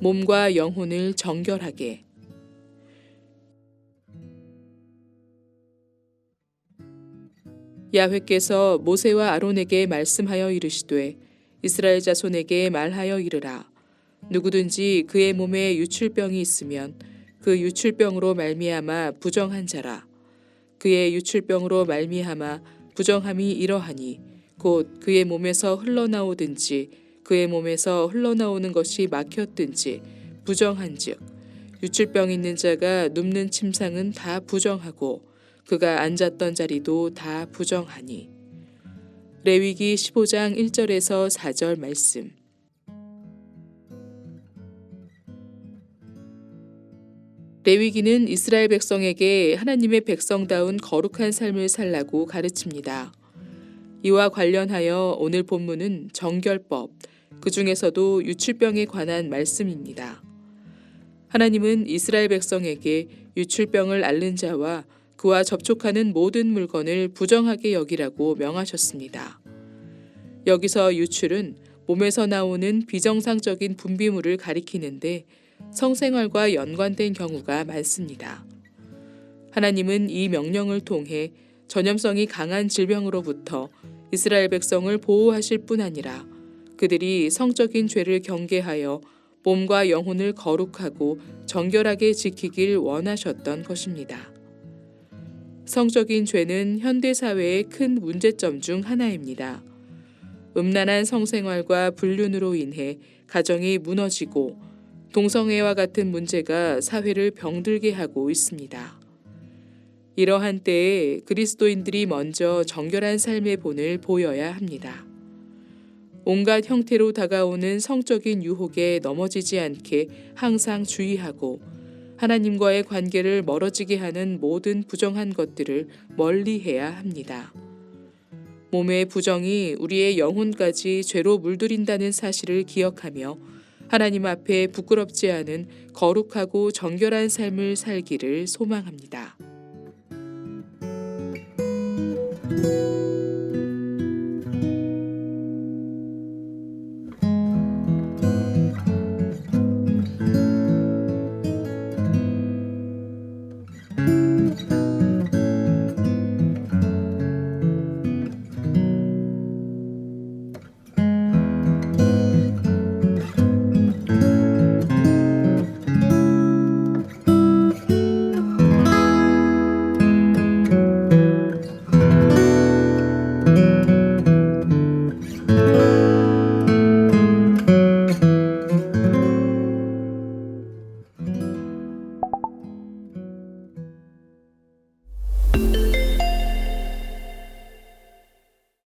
몸과 영혼을 정결하게. 야훼께서 모세와 아론에게 말씀하여 이르시되 이스라엘 자손에게 말하여 이르라. 누구든지 그의 몸에 유출병이 있으면 그 유출병으로 말미암아 부정한 자라. 그의 유출병으로 말미암아 부정함이 이러하니 곧 그의 몸에서 흘러나오든지 그의 몸에서 흘러나오는 것이 막혔든지 부정한즉 유출병 있는 자가 눕는 침상은 다 부정하고 그가 앉았던 자리도 다 부정하니 레위기 15장 1절에서 4절 말씀 레위기는 이스라엘 백성에게 하나님의 백성다운 거룩한 삶을 살라고 가르칩니다. 이와 관련하여 오늘 본문은 정결법, 그 중에서도 유출병에 관한 말씀입니다. 하나님은 이스라엘 백성에게 유출병을 앓는 자와 그와 접촉하는 모든 물건을 부정하게 여기라고 명하셨습니다. 여기서 유출은 몸에서 나오는 비정상적인 분비물을 가리키는데 성생활과 연관된 경우가 많습니다. 하나님은 이 명령을 통해 전염성이 강한 질병으로부터 이스라엘 백성을 보호하실 뿐 아니라 그들이 성적인 죄를 경계하여 몸과 영혼을 거룩하고 정결하게 지키길 원하셨던 것입니다. 성적인 죄는 현대 사회의 큰 문제점 중 하나입니다. 음란한 성생활과 불륜으로 인해 가정이 무너지고 동성애와 같은 문제가 사회를 병들게 하고 있습니다. 이러한 때에 그리스도인들이 먼저 정결한 삶의 본을 보여야 합니다. 온갖 형태로 다가오는 성적인 유혹에 넘어지지 않게 항상 주의하고 하나님과의 관계를 멀어지게 하는 모든 부정한 것들을 멀리 해야 합니다. 몸의 부정이 우리의 영혼까지 죄로 물들인다는 사실을 기억하며 하나님 앞에 부끄럽지 않은 거룩하고 정결한 삶을 살기를 소망합니다.